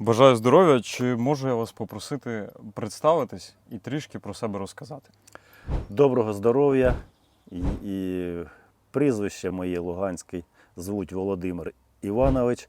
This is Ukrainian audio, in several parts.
Бажаю здоров'я. Чи можу я вас попросити представитись і трішки про себе розказати? Доброго здоров'я. І, і прізвище моє Луганський звуть Володимир Іванович.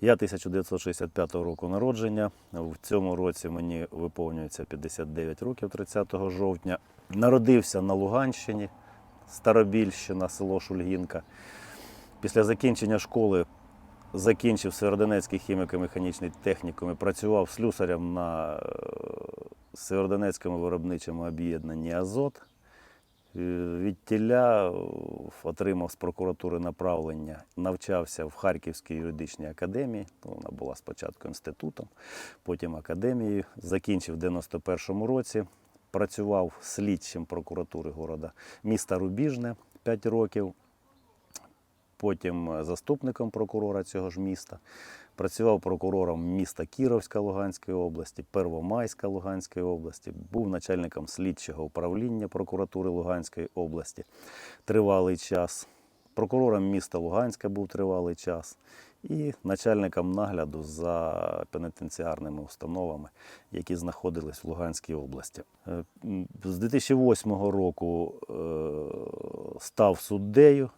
Я 1965 року народження. В цьому році мені виповнюється 59 років 30 жовтня. Народився на Луганщині, Старобільщина, село Шульгінка. Після закінчення школи закінчив Северодонецький хіміко-механічний технікум і працював слюсарем на е, Северодонецькому виробничому об'єднанні Азот. Е, Відтіля е, отримав з прокуратури направлення, навчався в Харківській юридичній академії. Ну, Вона була спочатку інститутом, потім академією. Закінчив в 91-му році. Працював слідчим прокуратури города міста Рубіжне 5 років потім е, заступником прокурора цього ж міста. Працював прокурором міста Кіровська Луганської області, Первомайська Луганської області, був начальником слідчого управління прокуратури Луганської області тривалий час. Прокурором міста Луганська був тривалий час і начальником нагляду за пенітенціарними установами, які знаходились в Луганській області. Е, З 2008 року е, став суддею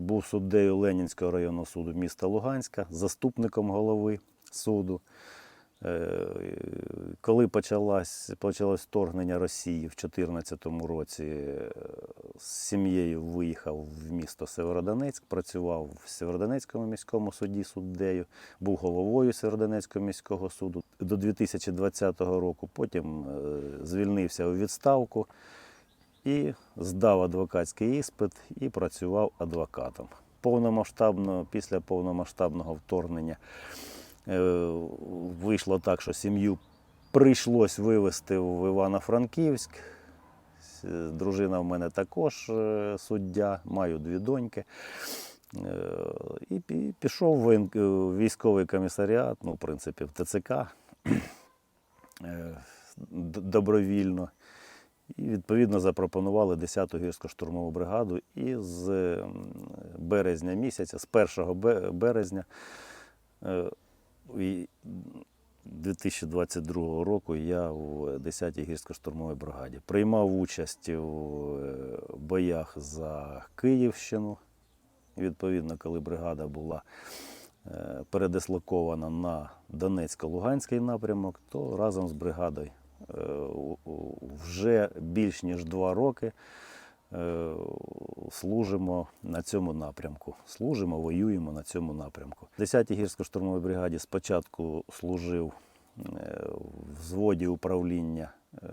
був суддею Ленінського районного суду міста Луганська, заступником голови суду. Е, Коли почалось, почалось вторгнення Росії в 2014 році, е, з сім'єю виїхав в місто Северодонецьк, працював в Северодонецькому міському суді суддею, був головою Северодонецького міського суду до 2020 року. Потім е, звільнився у відставку і здав адвокатський іспит і працював адвокатом. Повномасштабно, після повномасштабного вторгнення е, вийшло так, що сім'ю прийшлось вивезти в Івано-Франківськ. Дружина в мене також е, суддя, маю дві доньки. Е, І пішов в військовий комісаріат, ну, в принципі, в ТЦК добровільно. І відповідно запропонували 10-ту гірсько-штурмову бригаду. І з березня місяця, з 1 березня е, 2022 року я в 10-й гірсько-штурмовій бригаді приймав участь у е, боях за Київщину. Відповідно, коли бригада була е, передислокована на Донецько-Луганський напрямок, то разом з бригадою е, вже більш ніж два роки е, служимо на цьому напрямку. Служимо, воюємо на цьому напрямку. В 10-й гірсько-штурмовій бригаді спочатку служив е, в взводі управління е,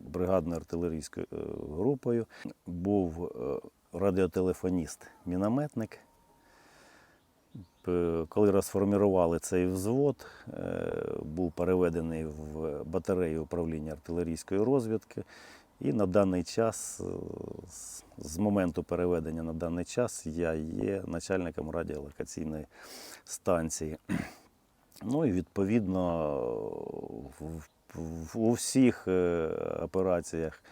бригадно артилерійською е, групою. Був е, радіотелефоніст, мінометник. П- Коли розформірували цей взвод, е, був переведений в батарею управління артилерійської розвідки. І на даний час, е, з- моменту переведення на даний час, я є начальником радіолокаційної станції. Ну і відповідно у всіх е, операціях,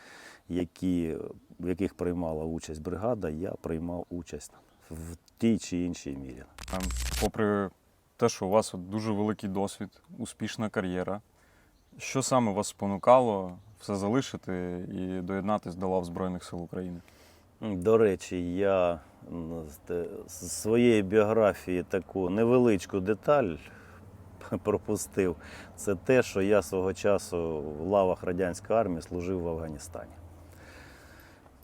які, в яких приймала участь бригада, я приймав участь в тій чи іншій мірі. Попри те, що у вас дуже великий досвід, успішна кар'єра, що саме вас спонукало все залишити і доєднатися до лав Збройних сил України? До речі, я з своєї біографії таку невеличку деталь пропустив. Це те, що я свого часу в лавах радянської армії служив в Афганістані.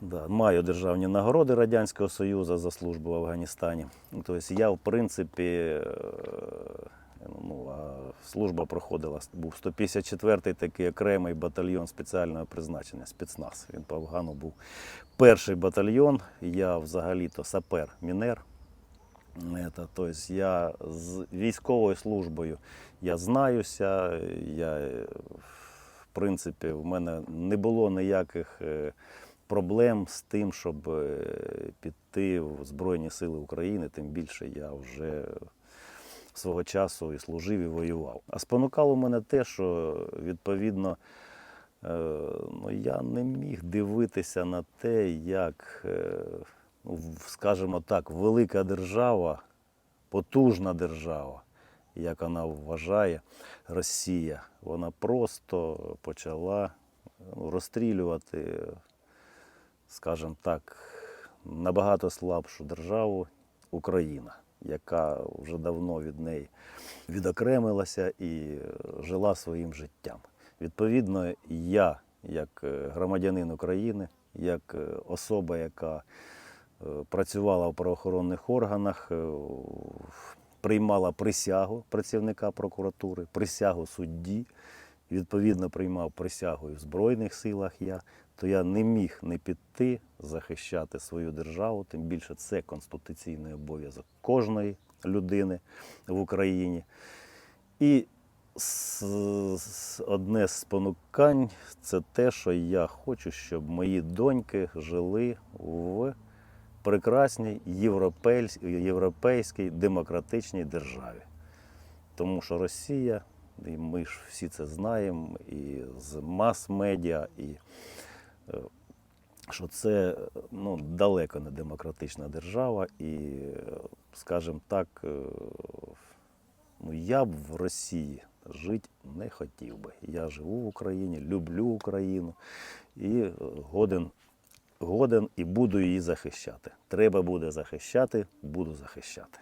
Да, маю державні нагороди Радянського Союзу за службу в Афганістані. Тобто я, в принципі, е, ну, служба проходила, був 154-й такий окремий батальйон спеціального призначення, спецназ. Він по Афгану був перший батальйон. Я взагалі-то сапер, мінер. Тобто я з військовою службою я знаюся, я, в принципі, в мене не було ніяких е, проблем з тим, щоб е, піти в Збройні Сили України, тим більше я вже свого часу і служив, і воював. А спонукало мене те, що відповідно е, ну, я не міг дивитися на те, як, е, ну, скажімо так, велика держава, потужна держава, як вона вважає, Росія, вона просто почала ну, розстрілювати, скажімо так, набагато слабшу державу Україна, яка вже давно від неї відокремилася і е, жила своїм життям. Відповідно, я, як е, громадянин України, як е, особа, яка працювала в правоохоронних органах, приймала присягу працівника прокуратури, присягу судді, відповідно приймав присягу і в Збройних силах я, то я не міг не піти захищати свою державу, тим більше це конституційний обов'язок кожної людини в Україні. І одне з спонукань це те, що я хочу, щоб мої доньки жили в прекрасній європейсь- європейській демократичній державі. Тому що Росія, і ми ж всі це знаємо, і з мас-медіа, і що це ну, далеко не демократична держава, і, скажімо так, е, ну, я б в Росії жити не хотів би. Я живу в Україні, люблю Україну і е, годен, годен і буду її захищати. Треба буде захищати, буду захищати.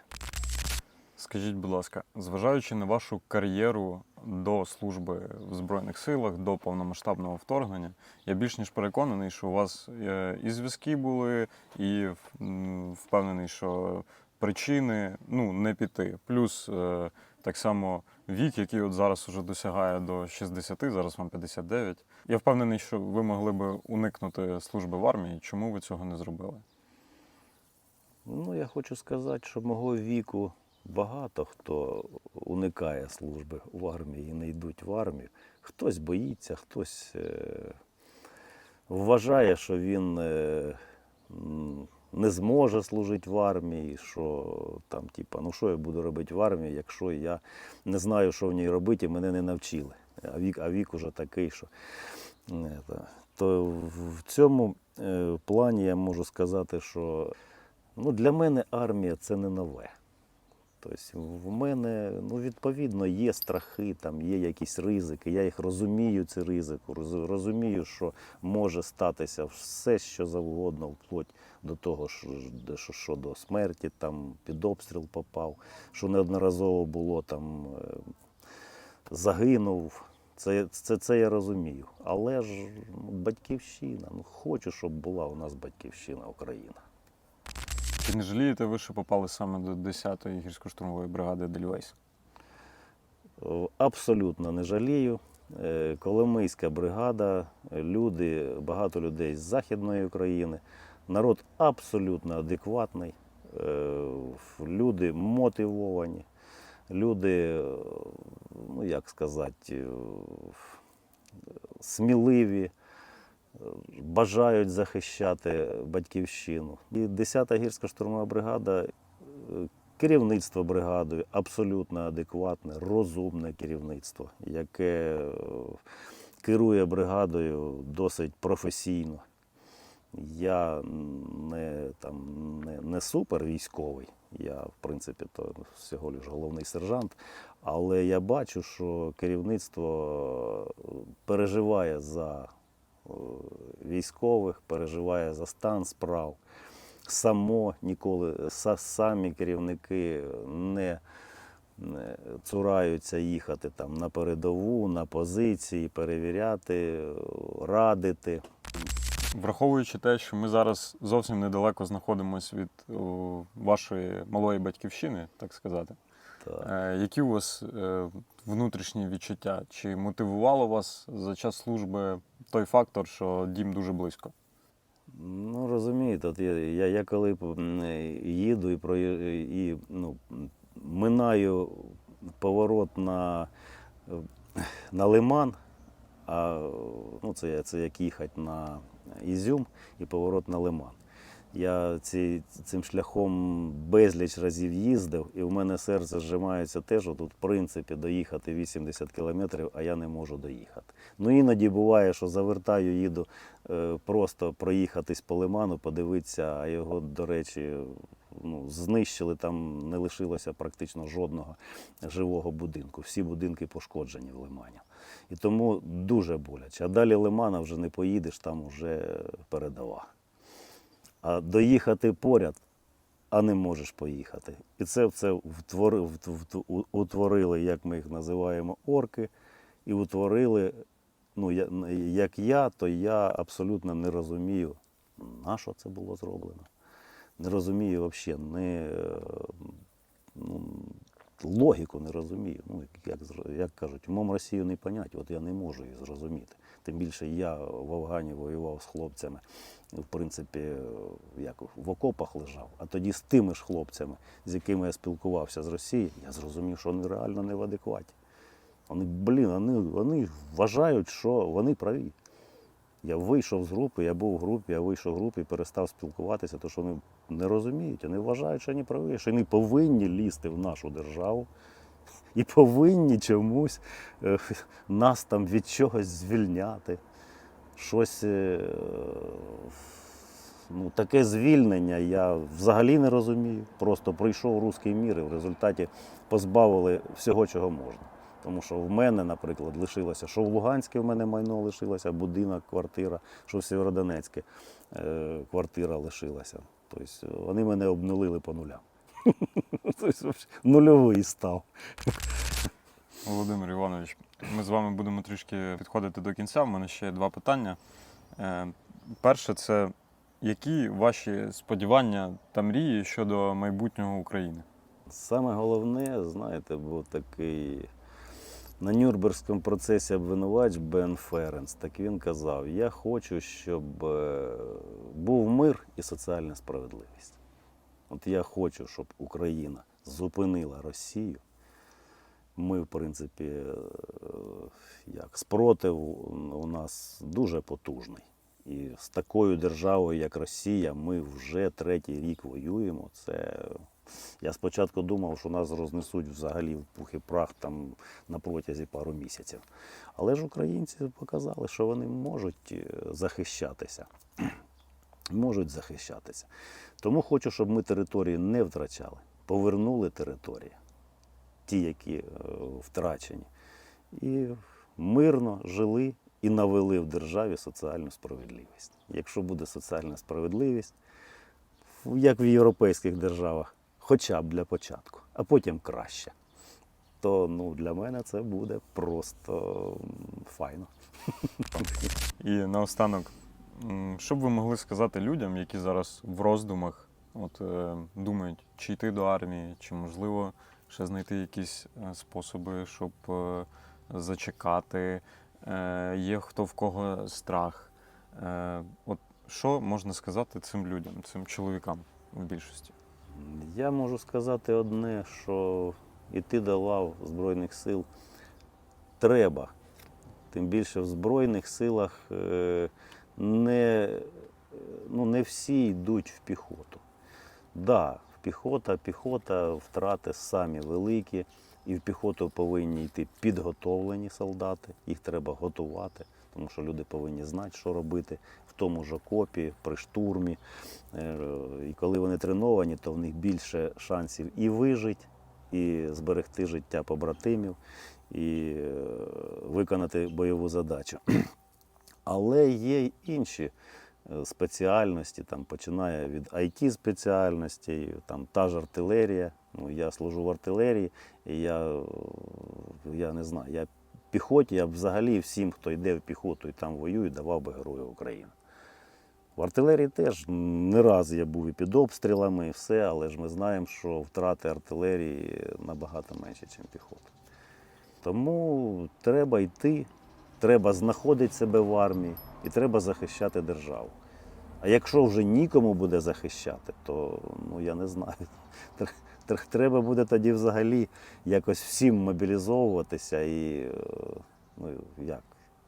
Скажіть, будь ласка, зважаючи на вашу кар'єру до служби в Збройних силах, до повномасштабного вторгнення, я більш ніж переконаний, що у вас е, і зв'язки були, і впевнений, що причини ну, не піти. Плюс е, так само вік, який от зараз уже досягає до 60, зараз вам 59. Я впевнений, що ви могли би уникнути служби в армії. Чому ви цього не зробили? Ну, я хочу сказати, що мого віку багато хто уникає служби в армії і не йдуть в армію. Хтось боїться, хтось е, вважає, що він е, не зможе служити в армії, що там, типа, ну що я буду робити в армії, якщо я не знаю, що в ній робити, і мене не навчили. А вік, а вік уже такий, що. е. То в цьому плані я можу сказати, що Ну, для мене армія це не нове. Тобто в мене, ну, відповідно, є страхи, там є якісь ризики. Я їх розумію, ці ризики, розумію, що може статися все, що завгодно, вплоть до того, що, що, що до смерті, там під обстріл попав, що неодноразово було там е, загинув. Це, це, це я розумію. Але ж батьківщина, ну хочу, щоб була у нас батьківщина Україна. Чи не жалієте ви, що попали саме до 10-ї гірсько-штурмової бригади Дельвейс? Е, Абсолютно не жалію. Е, Коломийська бригада, е, люди, багато людей з Західної України. Народ абсолютно адекватний, люди мотивовані, люди, ну як сказати, сміливі, бажають захищати батьківщину. І 10-та гірська штурмова бригада е, Керівництво бригадою абсолютно адекватне, розумне керівництво, яке е, керує бригадою досить професійно. Я не, там, не, не супер військовий, я, в принципі, то всього лиш головний сержант, але я бачу, що керівництво е, переживає за військових, переживає за стан справ само ніколи самі керівники не, цураються їхати там на передову, на позиції, перевіряти, радити. Враховуючи те, що ми зараз зовсім недалеко знаходимося від о, вашої малої батьківщини, так сказати, Та, е, які у вас е, внутрішні відчуття? Чи мотивувало вас за час служби той фактор, що дім дуже близько? Ну, розумієте, от я, я, я коли їду і, про, і ну, минаю поворот на, на лиман, а ну, це, це як їхати на Ізюм і поворот на лиман. Я ці, цим шляхом безліч разів їздив, і в мене серце зжимається те, що тут, в принципі, доїхати 80 кілометрів, а я не можу доїхати. Ну іноді буває, що завертаю, їду е, просто проїхатись по лиману, подивитися, а його, до речі, ну, знищили, там не лишилося практично жодного живого будинку. Всі будинки пошкоджені в Лимані. І тому дуже боляче. А далі Лимана вже не поїдеш, там вже передова. А доїхати поряд, а не можеш поїхати. І це, це утворили, як ми їх називаємо, орки, і утворили, ну, як я, то я абсолютно не розумію, на що це було зроблено. Не розумію взагалі, не, ну, логіку не розумію. Ну, як, як кажуть, умом Росію не понять, от я не можу її зрозуміти. Тим більше я в Афгані воював з хлопцями, в принципі, як в окопах лежав, а тоді з тими ж хлопцями, з якими я спілкувався з Росії, я зрозумів, що вони реально не в адекваті. Вони, блін, вони, вони вважають, що вони праві. Я вийшов з групи, я був в групі, я вийшов групи і перестав спілкуватися, тому що вони не розуміють, вони вважають, що вони праві, що вони повинні лізти в нашу державу і повинні чомусь е, нас там від чогось звільняти. Щось е, ну, таке звільнення я взагалі не розумію. Просто прийшов руський мір і в результаті позбавили всього, чого можна. Тому що в мене, наприклад, лишилося, що в Луганське в мене майно лишилося, будинок, квартира, що в Сєвєродонецьке квартира лишилася. Тобто вони мене обнулили по нулям. Нульовий став. Володимир Іванович, ми з вами будемо трішки підходити до кінця. У мене ще два питання. Е, Перше, це які ваші сподівання та мрії щодо майбутнього України? Саме головне, знаєте, був такий на Нюрнберзькому процесі обвинувач Бен Ференс. Так він казав: я хочу, щоб е, був мир і соціальна справедливість. От я хочу, щоб Україна зупинила Росію. Ми, в принципі, е, як спротив у нас дуже потужний. І з такою державою, як Росія, ми вже третій рік воюємо. Це я спочатку думав, що нас рознесуть взагалі в пух і прах там на протязі пару місяців. Але ж українці показали, що вони можуть е, захищатися. Можуть захищатися. Тому хочу, щоб ми території не втрачали, повернули території, ті, які е, втрачені, і мирно жили і навели в державі соціальну справедливість. Якщо буде соціальна справедливість, як в європейських державах, хоча б для початку, а потім краще, то ну, для мене це буде просто файно. І наостанок, що б ви могли сказати людям, які зараз в роздумах от, е, думають, чи йти до армії, чи можливо ще знайти якісь е, способи, щоб е, зачекати, є хто в кого страх. От що можна сказати цим людям, цим чоловікам в більшості? Я можу сказати одне, що йти до лав Збройних сил треба. Тим більше в Збройних силах не, ну, не всі йдуть в піхоту. Да, піхота, піхота, втрати самі великі, і в піхоту повинні йти підготовлені солдати, їх треба готувати, тому що люди повинні знати, що робити в тому ж окопі, при штурмі. Е, І коли вони треновані, то в них більше шансів і вижити, і зберегти життя побратимів, і е, виконати бойову задачу. Але є інші е, спеціальності, там, починає від it спеціальностей, там та ж артилерія. Ну, я служу в артилерії, і я, е, я не знаю, я піхоті, я б взагалі всім, хто йде в піхоту і там воює, давав би Герою України. В артилерії теж не раз я був і під обстрілами, і все, але ж ми знаємо, що втрати артилерії набагато менше, ніж піхоти. Тому треба йти, треба знаходити себе в армії і треба захищати державу. А якщо вже нікому буде захищати, то ну я не знаю. Тр- тр- Треба буде тоді взагалі якось всім мобілізовуватися і е, ну як,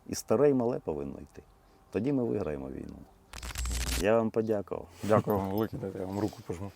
і старе, і мале повинно йти. Тоді ми виграємо війну. Я вам подякував. Дякую вам велике, дайте я вам руку пожму.